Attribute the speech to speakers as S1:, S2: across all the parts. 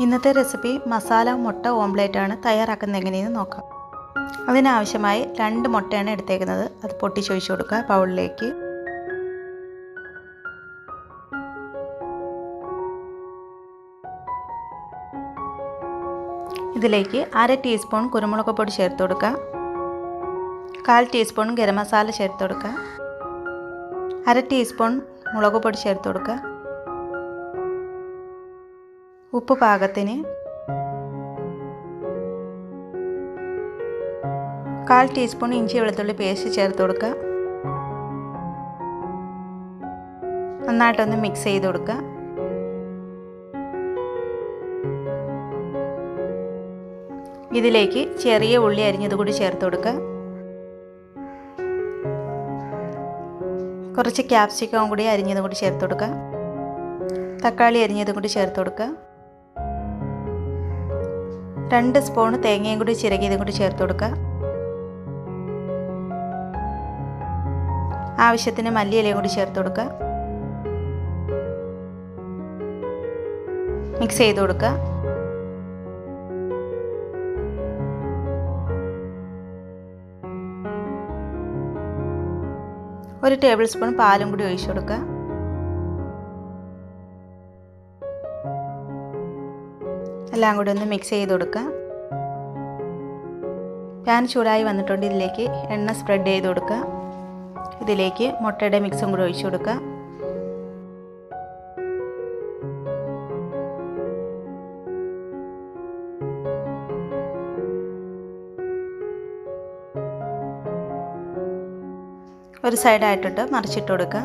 S1: ഇന്നത്തെ റെസിപ്പി മസാല മുട്ട ഓംലേറ്റ് ആണ് തയ്യാറാക്കുന്നത് എങ്ങനെയെന്ന് നോക്കാം. അതിനാവശ്യമായി രണ്ട് മുട്ടയാണ് എടുത്തേക്കുന്നത്. അത് പൊട്ടിച്ചൊഴിച്ച് കൊടുക്കുക ബൗളിലേക്ക്. ഇതിലേക്ക് അര ടീസ്പൂൺ കുരുമുളക് പൊടി ചേർത്ത് കൊടുക്കുക. കാൽ ടീസ്പൂൺ ഗരം മസാല ചേർത്ത് കൊടുക്കുക. അര ടീസ്പൂൺ മുളക് പൊടി ചേർത്ത് കൊടുക്കുക. ഉപ്പ് പാകത്തിന് കാൽ ടീസ്പൂൺ ഇഞ്ചി വെളുത്തുള്ളി പേസ്റ്റ് ചേർത്ത് കൊടുക്കുക. നന്നായിട്ടൊന്ന് മിക്സ് ചെയ്ത് കൊടുക്കുക. ഇതിലേക്ക് ചെറിയ ഉള്ളി അരിഞ്ഞത് കൂടി ചേർത്ത് കൊടുക്കുക. കുറച്ച് ക്യാപ്സിക്കം കൂടി അരിഞ്ഞത് കൂടി ചേർത്ത് കൊടുക്കുക. തക്കാളി അരിഞ്ഞതും കൂടി ചേർത്ത് കൊടുക്കുക. രണ്ട് സ്പൂൺ തേങ്ങയും കൂടി ചിരകിയതും കൂടി ചേർത്ത് കൊടുക്കുക. ആവശ്യത്തിന് മല്ലിയിലയും കൂടി ചേർത്ത് കൊടുക്കുക. മിക്സ് ചെയ്ത് കൊടുക്കുക. ഒരു ടേബിൾ സ്പൂൺ പാലും കൂടി ഒഴിച്ചു കൊടുക്കുക. എല്ലാം കൂടി ഒന്ന് മിക്സ് ചെയ്ത് കൊടുക്കുക പാൻ ചൂടായി വന്നിട്ടുണ്ട്. ഇതിലേക്ക് എണ്ണ സ്പ്രെഡ് ചെയ്ത് കൊടുക്കുക ഇതിലേക്ക് മുട്ടയുടെ മിക്സും കൂടി ഒഴിച്ചു കൊടുക്കുക ഒരു സൈഡായിട്ടിട്ട് മറിച്ചിട്ട് കൊടുക്കുക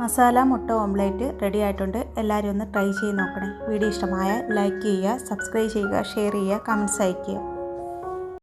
S1: മസാല മുട്ട ഓംലേറ്റ് റെഡി ആയിട്ടുണ്ട്. എല്ലാവരും ഒന്ന് ട്രൈ ചെയ്ത് നോക്കണേ. വീഡിയോ ഇഷ്ടമായ ലൈക്ക് ചെയ്യുക സബ്സ്ക്രൈബ് ചെയ്യുക ഷെയർ ചെയ്യുക കമന്റ്സ് അയയ്ക്കുക.